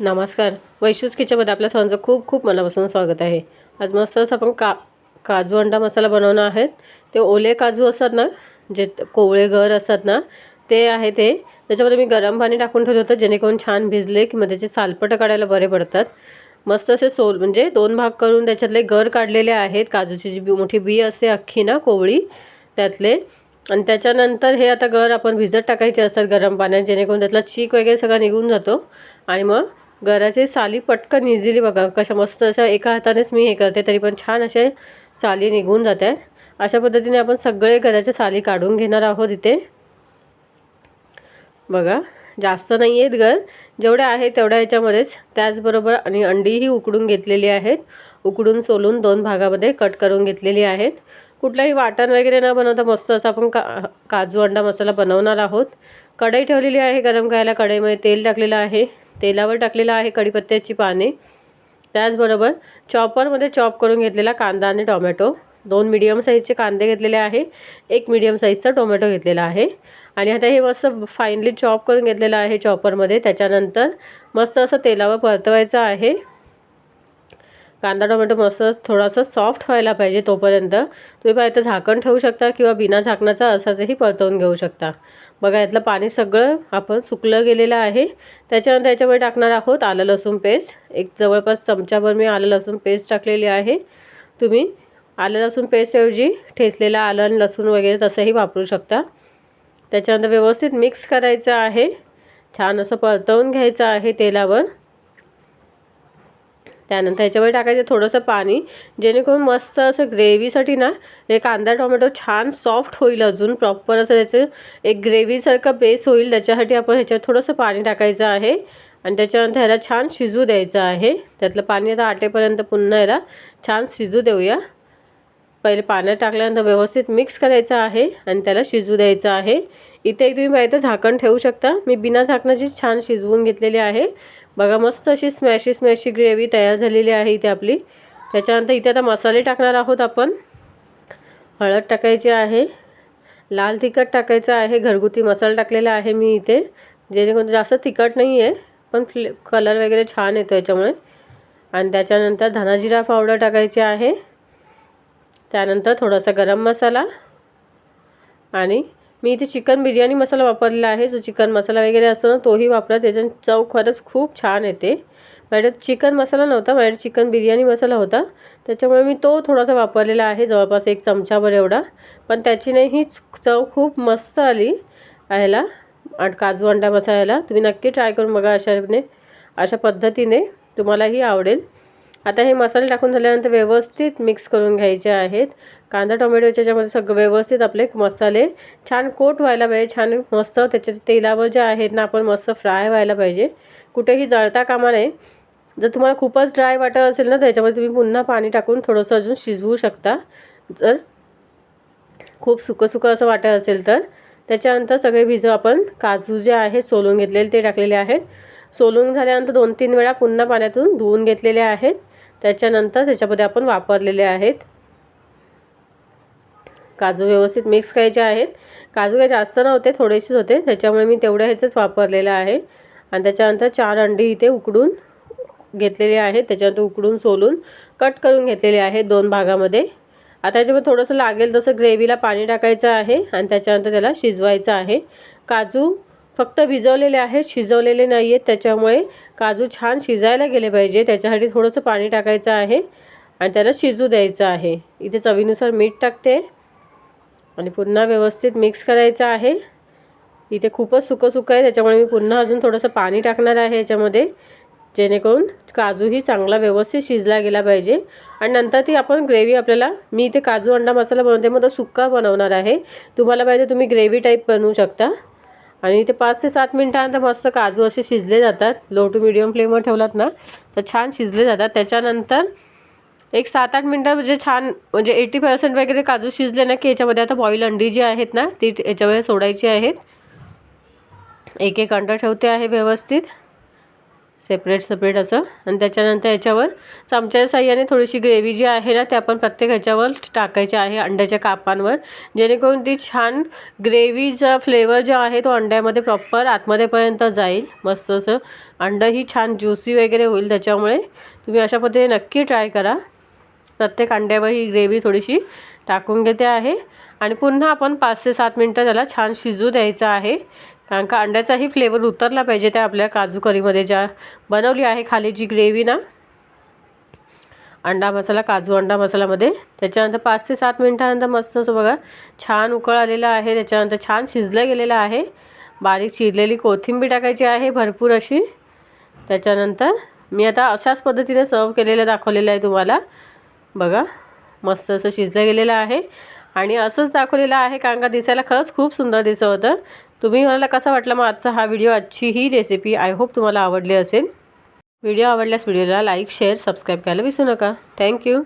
नमस्कार. वैशूज किचनमध्ये आपल्या सर्वांचं खूप खूप मनापासून स्वागत आहे. आज मस्त असं आपण का काजू अंडा मसाला बनवणार आहेत. ते ओले काजू असतात ना जे कोवळे घर असतात ना ते आहे ते. त्याच्यामध्ये मी गरम पाणी टाकून ठेवलं होतं जेणेकरून छान भिजले की मग त्याचे सालपटं काढायला बरे पडतात. मस्त असे सोल म्हणजे दोन भाग करून त्याच्यातले गर काढलेले आहेत. काजूची जी बी- मोठी बी असते अख्खी ना कोवळी त्यातले. आणि त्याच्यानंतर हे आता गर आपण भिजत टाकायचे असतात गरम पाण्यात जेणेकरून त्यातला चीक वगैरे सगळा निघून जातो. आणि मग घराचे साली पटकन इझिली बघा कशा मस्त अशा एका हातानेच मी हे करते तरी पण छान असे साली निघून जात. आहेत अशा पद्धतीने आपण सगळे घराचे साली काढून घेणार आहोत इथे. बघा जास्त नाही आहेत घर जेवढे आहेत तेवढ्या ह्याच्यामध्येच त्याचबरोबर आणि अंडीही उकडून घेतलेली आहेत. उकडून सोलून दोन भागामध्ये कट करून घेतलेली आहेत. कुठलाही वाटण वगैरे न बनवता मस्त असं आपण का काजू अंडा मसाला बनवणार आहोत. कढई ठेवलेली आहे गरम करायला कढईमध्ये तेल टाकलेलं आहे. तेलावर टाकलेलं आहे कढीपत्त्याची पाने. त्याचबरोबर चॉपरमध्ये चॉप करून घेतलेला कांदा आणि टोमॅटो. दोन मिडियम साईजचे कांदे घेतलेले आहे. एक मिडियम साईजचा टोमॅटो घेतलेला आहे. आणि आता हे मस्त फाईनली चॉप करून घेतलेलं आहे चॉपरमध्ये त्याच्यानंतर मस्त असं तेलावर परतवायचं आहे. कांदा टोमॅटो मस्त थोडासा सॉफ्ट व्हायला पाहिजे तोपर्यंत. तुम्ही पाहिजे झाकण ठेवू शकता किंवा बिना झाकणाचा असाचही परतवून घेऊ शकता. बघा यातलं पाणी सगळं आपण सुकलं गेलेलं आहे. त्याच्यानंतर याच्यामध्ये टाकणार आहोत आलं लसूण पेस्ट एक जवळपास चमच्याभर मी आलं लसूण पेस्ट टाकलेली आहे. तुम्ही आलं लसूण पेस्टऐवजी ठेचलेलं आलं आणि लसूण वगैरे तसंही वापरू शकता. त्याच्यानंतर व्यवस्थित मिक्स करायचं आहे. छान असं परतवून घ्यायचं आहे तेलावर. त्यानंतर ह्याच्यामध्ये टाकायचं थोडंसं पाणी जेणेकरून मस्त असं ग्रेव्हीसाठी ना हे कांदा टोमॅटो छान सॉफ्ट होईल अजून प्रॉपर असं त्याचं एक ग्रेव्हीसारखा बेस होईल. त्याच्यासाठी आपण ह्याच्यात थोडंसं पाणी टाकायचं आहे आणि त्याच्यानंतर ह्याला छान शिजू द्यायचं आहे. त्यातलं पाणी आता आटेपर्यंत पुन्हा ह्याला छान शिजू देऊया. पहिले पाण्यात टाकल्यानंतर व्यवस्थित मिक्स करायचं आहे आणि त्याला शिजू द्यायचं आहे. इथे तुम्ही पाहिजे झाकण ठेवू शकता. मी बिना झाकणाची छान शिजवून घेतलेली आहे. बघा मस्त अशी स्मॅशी स्मॅशी ग्रेव्ही तयार झालेली आहे इथे आपली. त्याच्यानंतर इथे आता मसाले टाकणार आहोत आपण. हळद टाकायची आहे. लाल तिखट टाकायचं आहे. घरगुती मसाला टाकलेला आहे मी इथे. जेणेकरून जास्त तिखट नाही आहे पण फ्ले कलर वगैरे छान येतो याच्यामुळे. आणि त्याच्यानंतर धनाजिरा पावडर टाकायची आहे. त्यानंतर थोडासा गरम मसाला. आणि मी इथे चिकन बिर्याणी मसाला वापरलेला आहे. जो चिकन मसाला वगैरे असतो ना तोही वापरा. त्याच्याने चव खरंच खूप छान येते. माझ्याकडे चिकन मसाला नव्हता माझ्याकडे चिकन बिर्याणी मसाला होता. त्याच्यामुळे मी तो थोडासा वापरलेला आहे. जवळपास एक चमचाभर एवढा. पण त्याची नाही ही चव खूप मस्त आली ह्याला आणि काजू अंडा मसाल्याला. तुम्ही नक्की ट्राय करून बघा अशाने अशा पद्धतीने. तुम्हालाही आवडेल. आता हे मसाले टाकून झाल्यानंतर व्यवस्थित मिक्स करून घ्यायचे आहेत. कांदा टोमॅटोच्या याच्यामध्ये सगळं व्यवस्थित आपले मसाले. छान कोट व्हायला पाहिजे छान मस्त त्याच्या तेलावर जे आहेत ना आपण मस्त फ्राय व्हायला पाहिजे. कुठेही जळता कामा नये. जर तुम्हाला खूपच ड्राय वाटत असेल ना त्याच्यामध्ये तुम्ही पुन्हा पाणी टाकून थोडंसं अजून शिजवू शकता. जर खूप सुकं सुकं असं वाटत असेल तर. त्याच्यानंतर सगळे भिजव आपण काजू जे आहे सोलून घेतलेले ते टाकलेले आहेत. सोलून झाल्यानंतर दोन तीन वेळा पुन्हा पाण्यातून धुवून घेतलेले आहेत. त्याच्यानंतर त्याच्यामध्ये आपण वापरलेले आहेत. काजू व्यवस्थित मिक्स करायचे आहेत. काजू काही जास्त नव्हते थोडेसेच होते. त्याच्यामुळे मी तेवढ्या ह्याचंच वापरलेलं आहे. आणि त्याच्यानंतर चार अंडी इथे उकडून घेतलेले आहेत. त्याच्यानंतर उकडून सोलून कट करून घेतलेले आहेत दोन भागामध्ये. आता याच्यामध्ये थोडंसं लागेल तसं ग्रेव्हीला पाणी टाकायचं आहे आणि त्याच्यानंतर त्याला शिजवायचं आहे. काजू फक्त भिजवलेले आहेत शिजवलेले नाही आहेत. त्याच्यामुळे काजू छान शिजायला गेले पाहिजे. त्याच्यासाठी थोडंसं पाणी टाकायचं आहे आणि त्याला शिजू द्यायचं आहे. इथे चवीनुसार मीठ टाकते. आणि पुन्हा व्यवस्थित मिक्स करायचं आहे. इथे खूपच सुकं सुकं आहे त्याच्यामुळे मी पुन्हा अजून थोडंसं पाणी टाकणार आहे याच्यामध्ये. जेणेकरून काजूही चांगला व्यवस्थित शिजला गेला पाहिजे. आणि नंतर ती आपण ग्रेव्ही आपल्याला मी इथे काजू अंडा मसाला बनवते मग तो सुक्का बनवणार आहे. तुम्हाला पाहिजे तुम्ही ग्रेव्ही टाईप बनवू शकता. आणि इथे पाच ते सात मिनटानंतर मस्त काजू असे शिजले जातात. लो टू मिडियम फ्लेमवर ठेवलात ना तर छान शिजले जातात. त्याच्यानंतर एक सात आठ मिनटं म्हणजे छान म्हणजे एटी पर्सेंट वगैरे काजू शिजले ना की याच्यामध्ये आता बॉईल अंडी जी आहेत ना ती याच्यामध्ये सोडायची आहेत. एक एक अंडा ठेवते आहे व्यवस्थित. सेपरेट सेपरेट असं. आणि त्याच्यानंतर याच्यावर चमच्याच्या साह्याने थोडीशी ग्रेव्ही जी आहे ना ते आपण प्रत्येक ह्याच्यावर टाकायची आहे अंड्याच्या कापांवर. जेणेकरून ती छान ग्रेव्हीचा फ्लेवर जो आहे तो अंड्यामध्ये प्रॉपर आतमध्येपर्यंत जाईल. मस्त असं. अंडं ही छान ज्युसी वगैरे होईल त्याच्यामुळे. तुम्ही अशा पद्धतीने नक्की ट्राय करा. प्रत्येक अंड्यावर ही ग्रेव्ही थोडीशी टाकून घेते आहे. आणि पुन्हा आपण पाच ते सात मिनटं त्याला छान शिजू द्यायचं आहे. कारण का अंड्याचाही फ्लेवर उतरला पाहिजे त्या आपल्या काजू करीमध्ये ज्या बनवली आहे खाली जी ग्रेव्ही ना. अंडा मसाला काजू अंडा मसाल्यामध्ये त्याच्यानंतर पाच ते सात मिनटानंतर मस्त असं बघा छान उकळ आलेला आहे. त्याच्यानंतर छान शिजलं गेलेलं आहे. बारीक चिरलेली कोथिंबीर टाकायची आहे भरपूर अशी. त्याच्यानंतर मी आता अशाच पद्धतीने सर्व केलेलं दाखवलेलं आहे तुम्हाला. बघा मस्त असं शिजलं गेलेलं आहे. आणि असंच दाखवलेलं आहे कारण का दिसायला खरंच खूप सुंदर दिसत होतं. तुम्ही मला कसा वाटला मग आजचा हा व्हिडिओ? आजची ही रेसिपी आय होप तुम्हाला आवडली असेल. व्हिडिओ आवडल्यास व्हिडिओला लाईक शेअर सबस्क्राईब करायला विसरू नका. थँक्यू